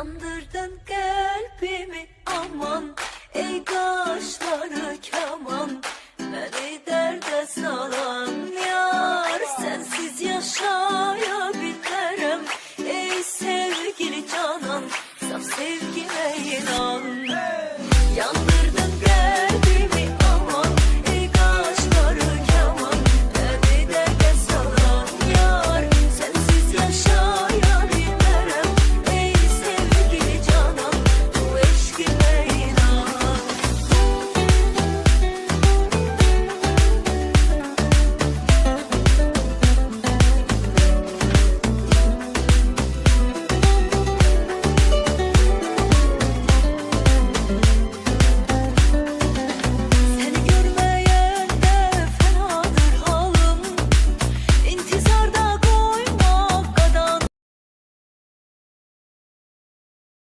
Yandırdın kalbimi aman. Ey kaşları keman. Beni derde salan yar. Sensiz yaşayabilmem Ey sevgili canan Saf sevgime inan.